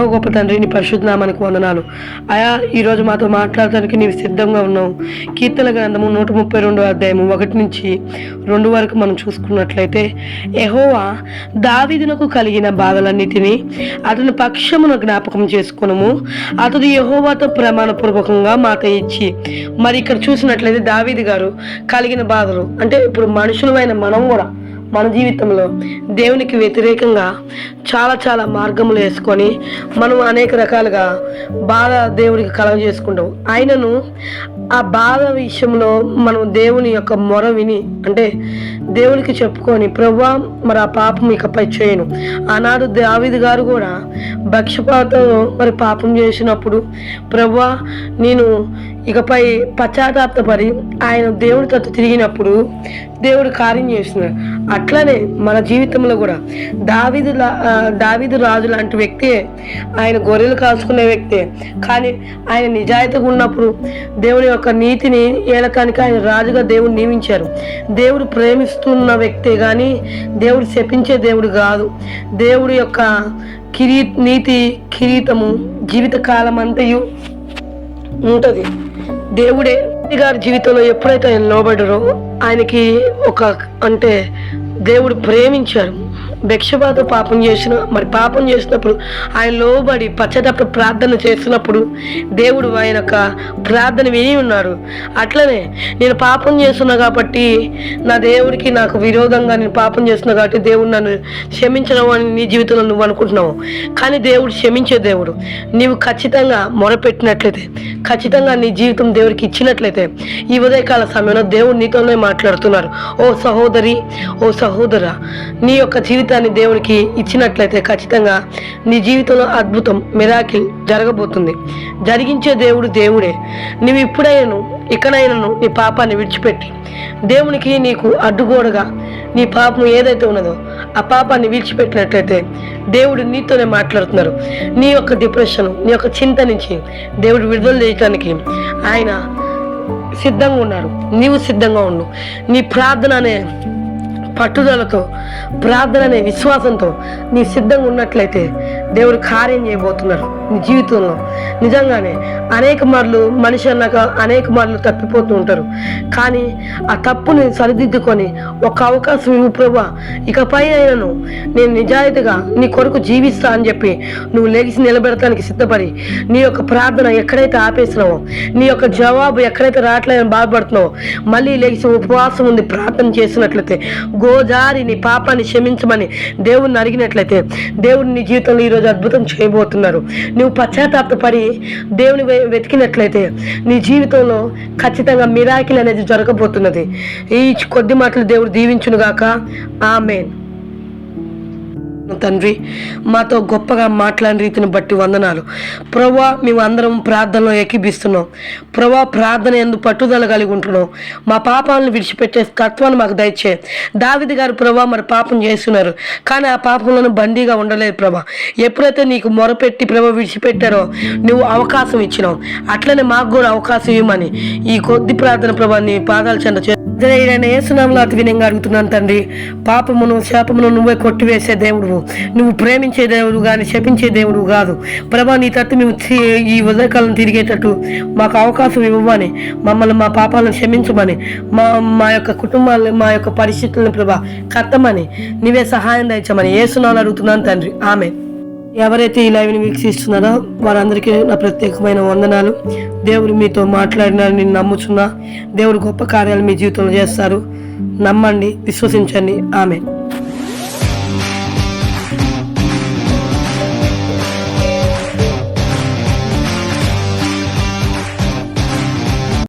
మహా గొప్ప తండ్రి నీ పరిశుద్ధనామానికి వందనాలు. అయా ఈరోజు మాతో మాట్లాడటానికి నీవు సిద్ధంగా ఉన్నావు. కీర్తన గ్రంథము నూట ముప్పై రెండో అధ్యాయము ఒకటి నుంచి రెండు వరకు మనం చూసుకున్నట్లయితే ఎహోవా దావీదునకు కలిగిన బాధలన్నిటినీ అతని పక్షమున జ్ఞాపకం చేసుకునము. అతడు యహోవాతో ప్రమాణపూర్వకంగా మాట ఇచ్చి మరి ఇక్కడ చూసినట్లయితే దావీది గారు కలిగిన బాధలు అంటే ఇప్పుడు మనుషులమైన మనం కూడా మన జీవితంలో దేవునికి వ్యతిరేకంగా చాలా చాలా మార్గములు వేసుకొని మనం అనేక రకాలుగా బాధ దేవునికి కలగ చేసుకుంటాం. ఆయనను ఆ బాధ విషయంలో మనం దేవుని యొక్క మొర విని అంటే దేవునికి చెప్పుకొని ప్రభా మరి ఆ పాపం ఇకపై చేయను. ఆనాడు దావిది గారు కూడా భక్షపాతం మరి పాపం చేసినప్పుడు ప్రభా నేను ఇకపై పశ్చాత్తాపడి ఆయన దేవుడి తట్టు తిరిగినప్పుడు దేవుడు కార్యం చేస్తున్నాడు అట్లనే మన జీవితంలో కూడా దావిదు లా- దావీదు రాజు లాంటి వ్యక్తే ఆయన గొర్రెలు కాసుకునే వ్యక్తే కానీ ఆయన నిజాయితీగా ఉన్నప్పుడు దేవుని యొక్క నీతిని ఏలకానికి ఆయన రాజుగా దేవుడు నియమించారు. దేవుడు ప్రేమిస్తున్న వ్యక్తే కానీ దేవుడు శపించే దేవుడు కాదు. దేవుడి యొక్క కిరీ నీతి కిరీటము జీవితకాలం అంతయు ఉంటుంది. దేవుడే గారి జీవితంలో ఎప్పుడైతే ఆయన లోబడరో ఆయనకి ఒక అంటే దేవుడు ప్రేమించారు. భిక్షబాతో పాపం చేసిన మరి పాపం చేసినప్పుడు ఆయన లోబడి పశ్చాత్తాప ప్రార్థన చేస్తున్నప్పుడు దేవుడు ఆయన యొక్క ప్రార్థన విని ఉన్నాడు. అట్లనే నేను పాపం చేస్తున్నా కాబట్టి నా దేవుడికి నాకు విరోధంగా నేను పాపం చేస్తున్నా కాబట్టి దేవుడు నన్ను క్షమించడం అని నీ జీవితంలో నువ్వు అనుకుంటున్నావు. కానీ దేవుడు క్షమించే దేవుడు. నీవు ఖచ్చితంగా మొరపెట్టినట్లయితే ఖచ్చితంగా నీ జీవితం దేవుడికి ఇచ్చినట్లయితే ఈ ఉదయకాల సమయంలో దేవుడు నీతోనే మాట్లాడుతున్నారు. ఓ సహోదరి ఓ సహోదర నీ యొక్క జీవితం జీవితాన్ని దేవునికి ఇచ్చినట్లయితే ఖచ్చితంగా నీ జీవితంలో అద్భుతం మిరాకిల్ జరగబోతుంది. జరిగించే దేవుడు దేవుడే. నువ్వు ఇప్పుడైనను ఇకనైనను నీ పాపాన్ని విడిచిపెట్టి. దేవునికి నీకు అడ్డుగోడగా నీ పాపం ఏదైతే ఉన్నదో ఆ పాపాన్ని విడిచిపెట్టినట్లయితే దేవుడు నీతోనే మాట్లాడుతున్నారు. నీ యొక్క డిప్రెషన్ నీ యొక్క చింత నుంచి దేవుడు విడుదల చేయటానికి ఆయన సిద్ధంగా ఉన్నారు. నీవు సిద్ధంగా ఉండు. నీ ప్రార్థన అనే పట్టుదలతో ప్రార్థన అనే విశ్వాసంతో నీ సిద్ధంగా ఉన్నట్లయితే దేవుడు కార్యం చేయబోతున్నారు నీ జీవితంలో. నిజంగానే అనేక మార్లు మనిషి అన్నాక అనేక మార్లు తప్పిపోతూ ఉంటారు. కానీ ఆ తప్పుని సరిదిద్దుకొని ఒక అవకాశం ఇవ్వు ప్రభా. ఇకపై అయినను నేను నిజాయితీగా నీ కొరకు జీవిస్తా అని చెప్పి నువ్వు లేచి నిలబెడటానికి సిద్ధపడి నీ యొక్క ప్రార్థన ఎక్కడైతే ఆపేసినావో నీ యొక్క జవాబు ఎక్కడైతే రావట్లేదని బాధపడుతున్నావో మళ్ళీ లేచి ఉపవాసం ఉంది ప్రార్థన చేసినట్లయితే గోజారి నీ పాపాన్ని క్షమించమని దేవుణ్ణి అడిగినట్లయితే దేవుడు నీ జీవితంలో ఈరోజు అద్భుతం చేయబోతున్నారు. నువ్వు పశ్చాత్తాపడి దేవుని వె- వెతికినట్లయితే నీ జీవితంలో ఖచ్చితంగా మిరాకిల్ అనేది జరగబోతున్నది. ఈ కొద్ది మాటలు దేవుడు దీవించునుగాక. ఆమెన్. తండ్రి. మాతో గొప్పగా మాట్లాడిన రీతిని బట్టి వందనాలు. ప్రభా మేము అందరం ప్రార్థనలో ఏకీభిస్తున్నాం. ప్రభా ప్రార్థన ఎందు పట్టుదల కలిగి ఉంటున్నాం. మా పాపాలను విడిచిపెట్టే తత్వాన్ని మాకు దయచే దావిది గారు ప్రభా మరి పాపం చేస్తున్నారు. కానీ ఆ పాపంలోనూ బందీగా ఉండలేదు ప్రభా ఎప్పుడైతే నీకు మొరపెట్టి ప్రభ విడిచిపెట్టారో నువ్వు అవకాశం ఇచ్చినావు. అట్లనే మాకు కూడా అవకాశం ఇవ్వమని ఈ కొద్ది ప్రార్థన ప్రభా నీ పాదాల చెంద చే ఏసునామలో అతి వినంగా అడుగుతున్నాను తండ్రి. పాపమును శాపమును నువ్వే కొట్టివేసే దేవుడు నువ్వు ప్రేమించే దేవుడు కానీ శపించే దేవుడు కాదు. ప్రభా నీ తట్టు మేము ఈ ఉదయకాలం తిరిగేటట్టు మాకు అవకాశం ఇవ్వమని మమ్మల్ని మా పాపాలను క్షమించమని మా మా యొక్క కుటుంబాలను మా యొక్క పరిస్థితులను ప్రభా కట్టమని నీవే సహాయం దయచమని ఏసునాలు అడుగుతున్నాను తండ్రి. ఆమె ఎవరైతే ఈ లైవ్ని వీక్షిస్తున్నారో వారందరికీ నా ప్రత్యేకమైన వందనాలు. దేవుడు మీతో మాట్లాడినారని నేను నమ్ముచున్నా. దేవుడు గొప్ప కార్యాలు మీ జీవితంలో చేస్తారు. నమ్మండి విశ్వసించండి. ఆమె